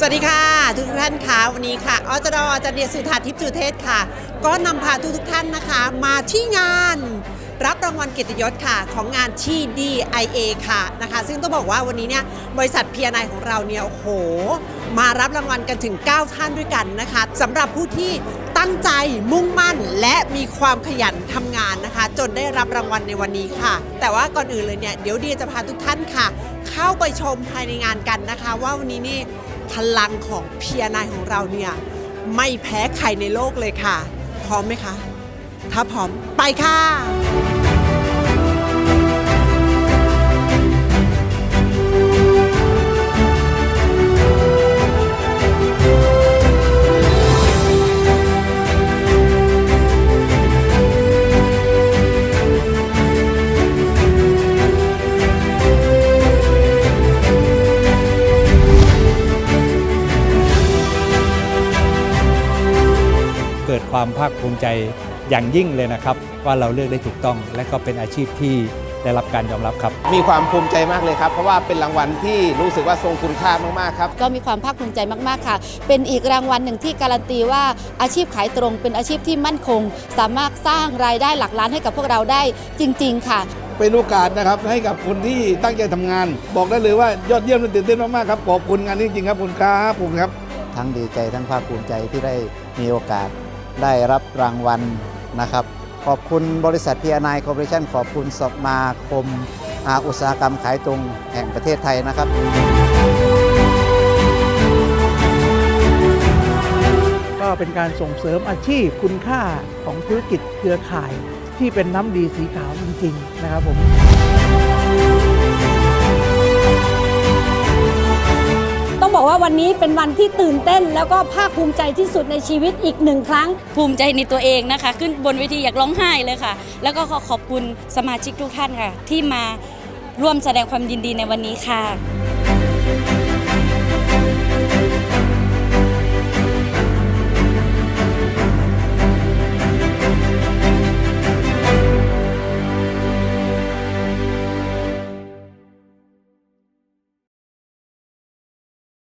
สวัสดีค่ะ ทุกท่านค่ะวันนี้ค่ะอจดอจเดียสุธาทิพย์จุเทศค่ะ ก็นำพาทุกทุกท่านนะคะ มาที่งาน รับรางวัลเกียรติยศค่ะของงานที่ DIA ค่ะนะคะ ซึ่งต้องบอกว่าวันนี้เนี่ยบริษัทพีนของเราเนี่ยโอ้โห มารับรางวัลกันถึง 9 ท่านด้วยกันนะคะสำหรับผู้ที่ตั้งใจมุ่งมั่นและมีความขยันทำงานนะคะ จนได้รับรางวัลในวันนี้ค่ะ แต่ว่าก่อนอื่นเลยเนี่ยเดี๋ยวเดียจะพาทุกท่านค่ะ เข้าไปชมภายในงานกันนะคะ ว่าวันนี้นี่พลังของเพียนายของเราเนี่ยไม่แพ้ใครในโลกเลยค่ะ พร้อมไหมคะ ถ้าพร้อมไปค่ะ เกิดความภาคภูมิใจอย่างยิ่งเลยนะครับ ว่าเราเลือกได้ถูกต้อง และก็เป็นอาชีพที่ได้รับการยอมรับครับ มีความภูมิใจมากเลยครับ เพราะว่าเป็นรางวัลที่รู้สึกว่าทรงคุณค่ามากๆครับ ก็มีความภาคภูมิใจมากๆค่ะ เป็นอีกรางวัลหนึ่งที่การันตีว่าอาชีพขายตรงเป็นอาชีพที่มั่นคง สามารถสร้างรายได้หลักล้านให้กับพวกเราได้จริง ๆ ค่ะ เป็นโอกาสนะครับให้กับคนที่ตั้งใจทำงาน บอกได้เลยว่ายอดเยี่ยมและตื่นเต้นมากๆครับขอบคุณงานนี้จริงๆครับขอบคุณครับผมครับ ทั้งดีใจทั้งภาคภูมิใจที่ได้มีโอกาส ได้รับรางวัลนะครับ ขอบคุณบริษัทพีอนายคอร์ปอเรชั่นขอบคุณสมาคมอาอุตสาหกรรมขายตรงแห่งประเทศไทยนะครับ ก็เป็นการส่งเสริมอาชีพคุณค่าของธุรกิจเครือข่ายที่เป็นน้ำดีสีขาวจริง ๆ นะครับผม วันนี้เป็นวันที่ตื่นเต้น แล้วก็ภาคภูมิใจที่สุดในชีวิตอีกหนึ่งครั้ง ภูมิใจในตัวเองนะคะ ขึ้นบนเวทีอยากร้องไห้เลยค่ะ แล้วก็ขอขอบคุณสมาชิกทุกท่านค่ะ ที่มาร่วมแสดงความยินดีในวันนี้ค่ะ